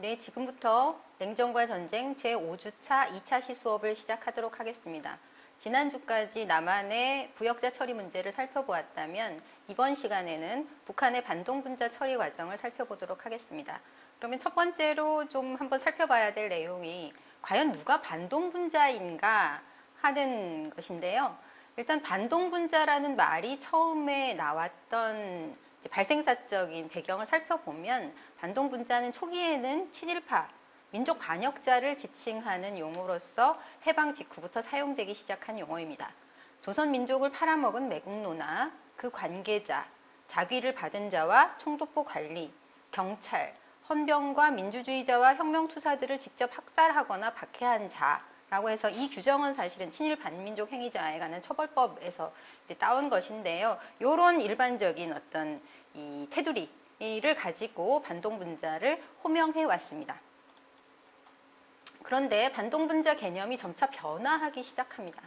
네, 지금부터 냉전과 전쟁 제5주차 2차 시수업을 시작하도록 하겠습니다. 지난주까지 남한의 부역자 처리 문제를 살펴보았다면 이번 시간에는 북한의 반동분자 처리 과정을 살펴보도록 하겠습니다. 그러면 첫 번째로 좀 한번 살펴봐야 될 내용이 과연 누가 반동분자인가 하는 것인데요. 일단 반동분자라는 말이 처음에 나왔던 발생사적인 배경을 살펴보면 반동 분자는 초기에는 친일파, 민족 반역자를 지칭하는 용어로서 해방 직후부터 사용되기 시작한 용어입니다. 조선 민족을 팔아먹은 매국노나 그 관계자, 자귀를 받은 자와 총독부 관리, 경찰, 헌병과 민주주의자와 혁명투사들을 직접 학살하거나 박해한 자 라고 해서 이 규정은 사실은 친일 반민족 행위자에 관한 처벌법에서 이제 따온 것인데요. 이런 일반적인 어떤 이 테두리를 가지고 반동 분자를 호명해 왔습니다. 그런데 반동 분자 개념이 점차 변화하기 시작합니다.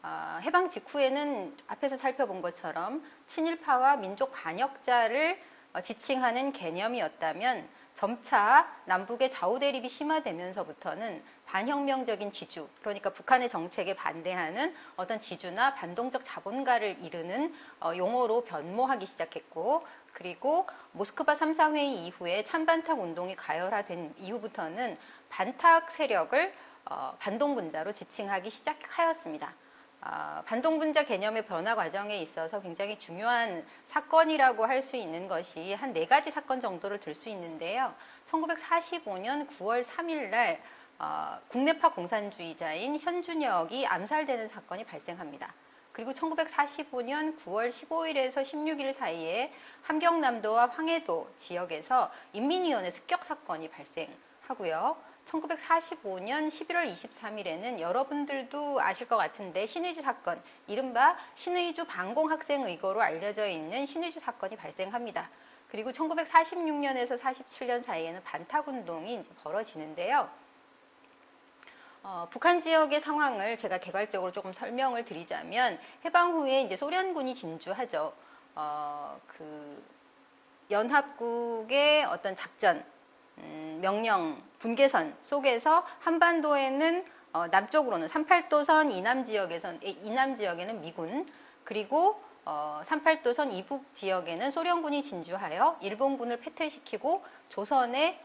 아, 해방 직후에는 앞에서 살펴본 것처럼 친일파와 민족 반역자를 어, 지칭하는 개념이었다면 점차 남북의 좌우 대립이 심화되면서부터는 반혁명적인 지주, 그러니까 북한의 정책에 반대하는 어떤 지주나 반동적 자본가를 이르는 어, 용어로 변모하기 시작했고, 그리고 모스크바 3상회의 이후에 찬반탁 운동이 가열화된 이후부터는 반탁 세력을 어, 반동 분자로 지칭하기 시작하였습니다. 아, 반동분자 개념의 변화 과정에 있어서 굉장히 중요한 사건이라고 할 수 있는 것이 한 네 가지 사건 정도를 들 수 있는데요. 1945년 9월 3일 날 어, 국내파 공산주의자인 현준혁이 암살되는 사건이 발생합니다. 그리고 1945년 9월 15일에서 16일 사이에 함경남도와 황해도 지역에서 인민위원회 습격 사건이 발생하고요. 1945년 11월 23일에는 여러분들도 아실 것 같은데 신의주 사건, 이른바 신의주 반공 학생 의거로 알려져 있는 신의주 사건이 발생합니다. 그리고 1946년에서 47년 사이에는 반탁 운동이 이제 벌어지는데요. 어, 북한 지역의 상황을 제가 개괄적으로 조금 설명을 드리자면 해방 후에 이제 소련군이 진주하죠. 어, 그 연합국의 어떤 작전, 음, 명령, 분계선 속에서 한반도에는 어, 남쪽으로는 38도선 이남 지역에선 이남 지역에는 미군 그리고 어, 38도선 이북 지역에는 소련군이 진주하여 일본군을 패퇴시키고 조선의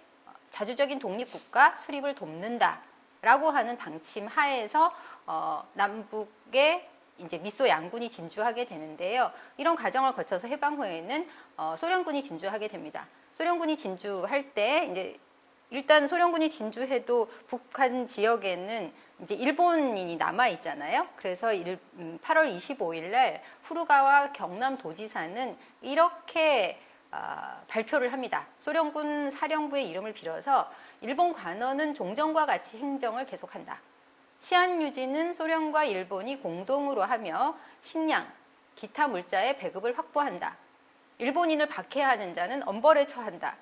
자주적인 독립국가 수립을 돕는다라고 하는 방침 하에서 어, 남북의 이제 미소 양군이 진주하게 되는데요. 이런 과정을 거쳐서 해방 후에는 어, 소련군이 진주하게 됩니다. 소련군이 진주할 때 이제 일단 소련군이 진주해도 북한 지역에는 이제 일본인이 남아 있잖아요. 그래서 일, 음, 8월 25일 날 후루가와 경남 도지사는 이렇게 어, 발표를 합니다. 소련군 사령부의 이름을 빌어서 일본 관원은 종전과 같이 행정을 계속한다. 치안 유지는 소련과 일본이 공동으로 하며 식량, 기타 물자의 배급을 확보한다. 일본인을 박해하는 자는 엄벌에 처한다.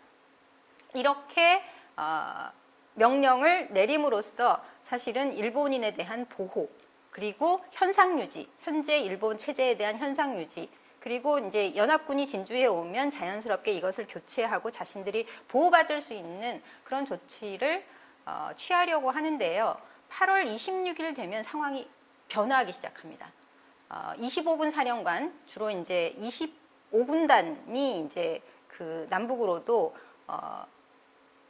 이렇게 어, 명령을 내림으로써 사실은 일본인에 대한 보호 그리고 현상 유지, 현재 일본 체제에 대한 현상 유지 그리고 이제 연합군이 진주해 오면 자연스럽게 이것을 교체하고 자신들이 보호받을 수 있는 그런 조치를 어, 취하려고 하는데요. 8월 26일 되면 상황이 변화하기 시작합니다. 어, 25군 사령관 주로 이제 25군단이 이제 그 남북으로도 어,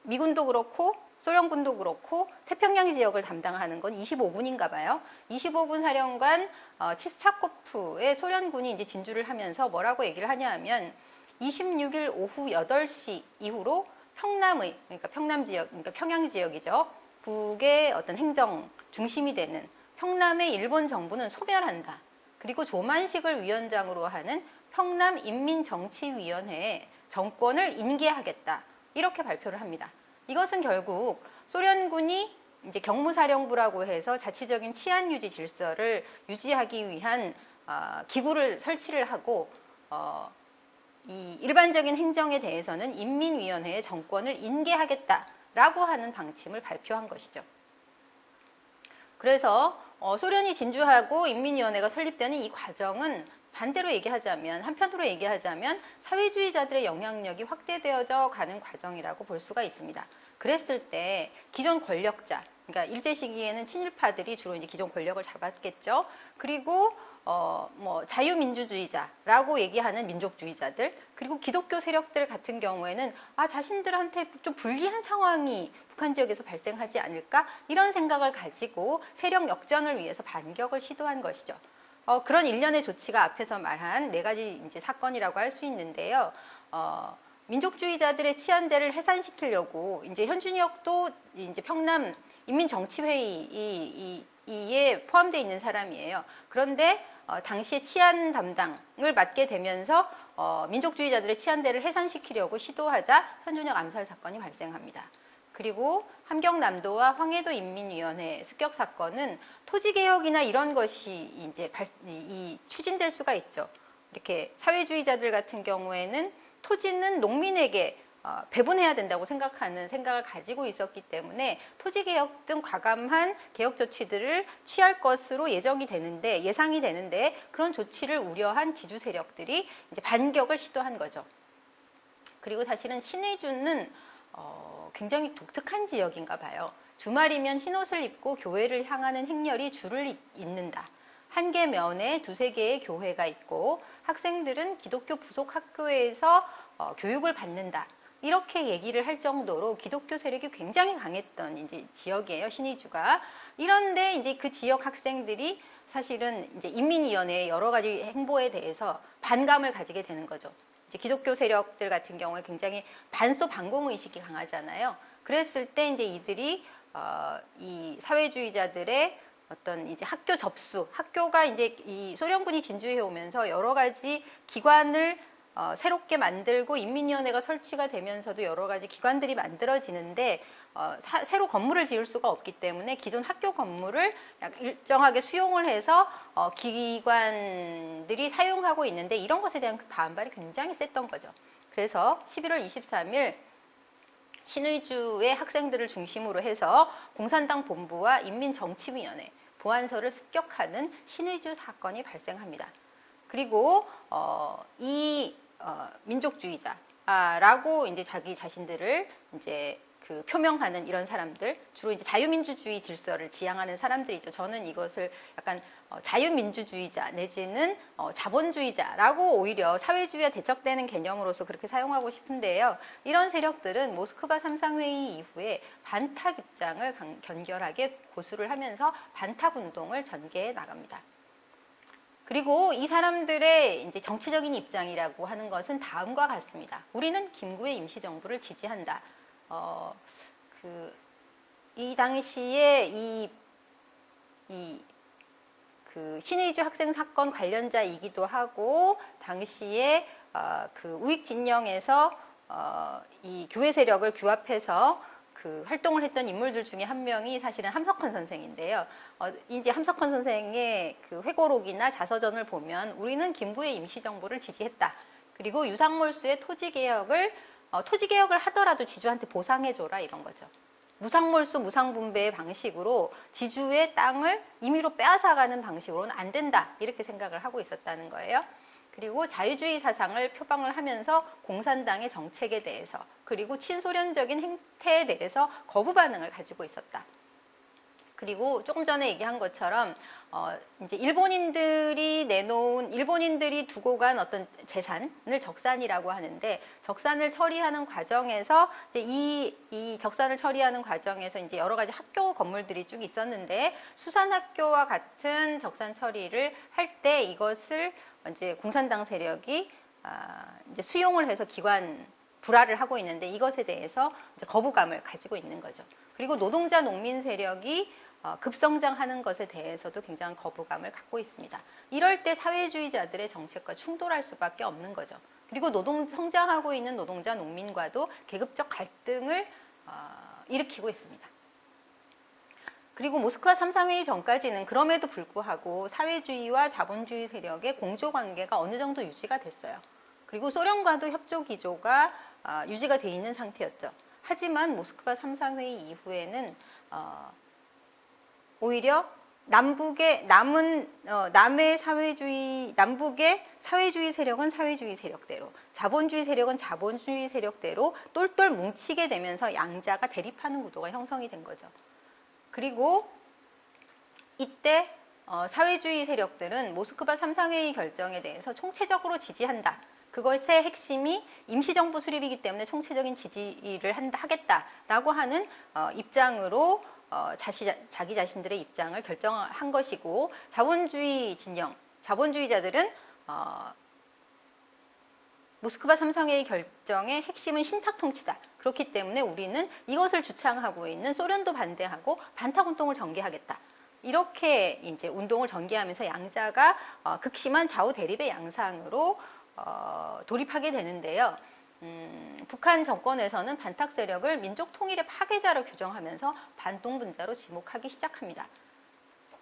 미군도 그렇고 소련군도 그렇고 태평양 지역을 담당하는 건 25군인가 봐요. 25군 사령관 어, 치스차코프의 소련군이 이제 진주를 하면서 뭐라고 얘기를 하냐 하면 26일 오후 8시 이후로 평남의 그러니까 평남 지역 그러니까 평양 지역이죠. 북의 어떤 행정 중심이 되는 평남의 일본 정부는 소멸한다. 그리고 조만식을 위원장으로 하는 평남 인민정치위원회에 정권을 인계하겠다. 이렇게 발표를 합니다. 이것은 결국 소련군이 이제 경무사령부라고 해서 자치적인 치안 유지 질서를 유지하기 위한 어, 기구를 설치를 하고 어, 이 일반적인 행정에 대해서는 인민위원회의 정권을 인계하겠다라고 하는 방침을 발표한 것이죠. 그래서 어, 소련이 진주하고 인민위원회가 설립되는 이 과정은 반대로 얘기하자면 한편으로 얘기하자면 사회주의자들의 영향력이 확대되어져 가는 과정이라고 볼 수가 있습니다. 그랬을 때 기존 권력자, 그러니까 일제 시기에는 친일파들이 주로 이제 기존 권력을 잡았겠죠. 그리고 어, 뭐 자유민주주의자라고 얘기하는 민족주의자들 그리고 기독교 세력들 같은 경우에는 아 자신들한테 좀 불리한 상황이 북한 지역에서 발생하지 않을까 이런 생각을 가지고 세력 역전을 위해서 반격을 시도한 것이죠. 어, 그런 일련의 조치가 앞에서 말한 네 가지 이제 사건이라고 할 수 있는데요. 어, 민족주의자들의 치안대를 해산시키려고 이제 현준혁도 이제 평남 인민정치회의에 포함되어 있는 사람이에요. 그런데 어, 당시에 치안 담당을 맡게 되면서 어, 민족주의자들의 치안대를 해산시키려고 시도하자 현준혁 암살 사건이 발생합니다. 그리고 함경남도와 황해도 인민위원회 습격 사건은 토지 개혁이나 이런 것이 이제 발, 이, 이 추진될 수가 있죠. 이렇게 사회주의자들 같은 경우에는 토지는 농민에게 어, 배분해야 된다고 생각하는 생각을 가지고 있었기 때문에 토지 개혁 등 과감한 개혁 조치들을 취할 것으로 예정이 되는데 예상이 되는데 그런 조치를 우려한 지주 세력들이 이제 반격을 시도한 거죠. 그리고 사실은 신의주는 어, 굉장히 독특한 지역인가 봐요. 주말이면 흰 옷을 입고 교회를 향하는 행렬이 줄을 잇- 잇는다. 한 개 면에 두세 개의 교회가 있고 학생들은 기독교 부속 학교에서 어, 교육을 받는다. 이렇게 얘기를 할 정도로 기독교 세력이 굉장히 강했던 이제 지역이에요, 신의주가. 이런데 이제 그 지역 학생들이 사실은 이제 인민위원회의 여러 가지 행보에 대해서 반감을 가지게 되는 거죠. 이제 기독교 세력들 같은 경우에 굉장히 반소 반공 의식이 강하잖아요. 그랬을 때 이제 이들이 어, 이 사회주의자들의 어떤 이제 학교 접수, 학교가 이제 이 소련군이 진주해 오면서 여러 가지 기관을 어, 새롭게 만들고 인민위원회가 설치가 되면서도 여러 가지 기관들이 만들어지는데 어, 사- 새로 건물을 지을 수가 없기 때문에 기존 학교 건물을 약 일정하게 수용을 해서 어, 기관들이 사용하고 있는데 이런 것에 대한 그 반발이 굉장히 셌던 거죠. 그래서 11월 23일 신의주의 학생들을 중심으로 해서 공산당 본부와 인민정치위원회 보안서를 습격하는 신의주 사건이 발생합니다. 그리고 어, 이 어, 민족주의자라고 이제 자기 자신들을 이제 그 표명하는 이런 사람들 주로 이제 자유민주주의 질서를 지향하는 사람들이죠. 저는 이것을 약간 어, 자유민주주의자 내지는 어, 자본주의자라고 오히려 사회주의와 대척되는 개념으로서 그렇게 사용하고 싶은데요. 이런 세력들은 모스크바 삼상회의 이후에 반탁 입장을 강- 견결하게 고수를 하면서 반탁 운동을 전개해 나갑니다. 그리고 이 사람들의 이제 정치적인 입장이라고 하는 것은 다음과 같습니다. 우리는 김구의 임시정부를 지지한다. 어, 그, 이 당시에 이, 이, 그 신의주 학생 사건 관련자이기도 하고, 당시에 어, 그 우익 진영에서 어, 이 교회 세력을 규합해서 그 활동을 했던 인물들 중에 한 명이 사실은 함석헌 선생인데요. 어, 이제 함석헌 선생의 그 회고록이나 자서전을 보면 우리는 김구의 임시정부를 지지했다. 그리고 유상몰수의 토지 개혁을 어, 토지 개혁을 하더라도 지주한테 보상해줘라 이런 거죠. 무상몰수 무상분배의 방식으로 지주의 땅을 임의로 빼앗아가는 방식으로는 안 된다 이렇게 생각을 하고 있었다는 거예요. 그리고 자유주의 사상을 표방을 하면서 공산당의 정책에 대해서 그리고 친소련적인 행태에 대해서 거부 반응을 가지고 있었다. 그리고 조금 전에 얘기한 것처럼 어 이제 일본인들이 내놓은 일본인들이 두고 간 어떤 재산을 적산이라고 하는데 적산을 처리하는 과정에서 이제 이, 이 적산을 처리하는 과정에서 이제 여러 가지 학교 건물들이 쭉 있었는데 수산학교와 같은 적산 처리를 할 때 이것을 이제 공산당 세력이 아, 이제 수용을 해서 기관 불화를 하고 있는데 이것에 대해서 거부감을 가지고 있는 거죠. 그리고 노동자 농민 세력이 어, 급성장하는 것에 대해서도 굉장한 거부감을 갖고 있습니다. 이럴 때 사회주의자들의 정책과 충돌할 수밖에 없는 거죠. 그리고 노동 성장하고 있는 노동자 농민과도 계급적 갈등을 어, 일으키고 있습니다. 그리고 모스크바 삼상회의 전까지는 그럼에도 불구하고 사회주의와 자본주의 세력의 공조 관계가 어느 정도 유지가 됐어요. 그리고 소련과도 협조 기조가 아, 유지가 돼 있는 상태였죠. 하지만 모스크바 삼상회의 이후에는 어, 오히려 남북의 남은 어, 남의 사회주의 남북의 사회주의 세력은 사회주의 세력대로 자본주의 세력은 자본주의 세력대로 똘똘 뭉치게 되면서 양자가 대립하는 구도가 형성이 된 거죠. 그리고 이때 어, 사회주의 세력들은 모스크바 삼상회의 결정에 대해서 총체적으로 지지한다. 그것의 핵심이 임시정부 수립이기 때문에 총체적인 지지를 한다, 하겠다라고 하는 어, 입장으로 어, 자시, 자기 자신들의 입장을 결정한 것이고 자본주의 진영, 자본주의자들은 어, 모스크바 삼상회의 결정의 핵심은 신탁 통치다. 그렇기 때문에 우리는 이것을 주창하고 있는 소련도 반대하고 반탁 운동을 전개하겠다. 이렇게 이제 운동을 전개하면서 양자가 어, 극심한 좌우 대립의 양상으로 어, 돌입하게 되는데요. 음, 북한 정권에서는 반탁 세력을 민족 통일의 파괴자로 규정하면서 반동 분자로 지목하기 시작합니다.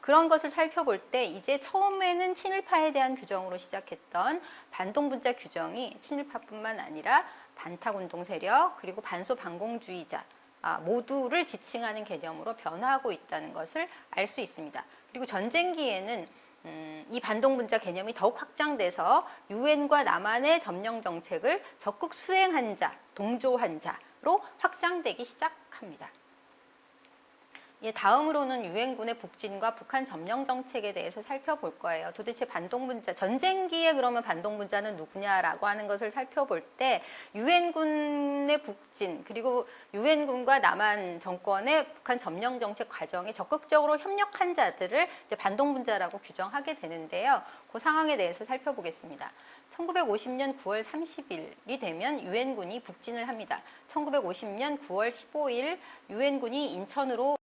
그런 것을 살펴볼 때 이제 처음에는 친일파에 대한 규정으로 시작했던 반동분자 규정이 친일파뿐만 아니라 반탁운동 세력 그리고 반소 반공주의자 아, 모두를 지칭하는 개념으로 변화하고 있다는 것을 알 수 있습니다. 그리고 전쟁기에는 음, 이 반동분자 개념이 더욱 확장돼서 유엔과 남한의 점령 정책을 적극 수행한 자, 동조한 자로 확장되기 시작합니다. 예, 다음으로는 유엔군의 북진과 북한 점령 정책에 대해서 살펴볼 거예요. 도대체 반동분자 전쟁기에 그러면 반동분자는 누구냐라고 하는 것을 살펴볼 때 유엔군의 북진 그리고 유엔군과 남한 정권의 북한 점령 정책 과정에 적극적으로 협력한 자들을 이제 반동분자라고 규정하게 되는데요. 그 상황에 대해서 살펴보겠습니다. 1950년 9월 30일이 되면 유엔군이 북진을 합니다. 1950년 9월 15일 유엔군이 인천으로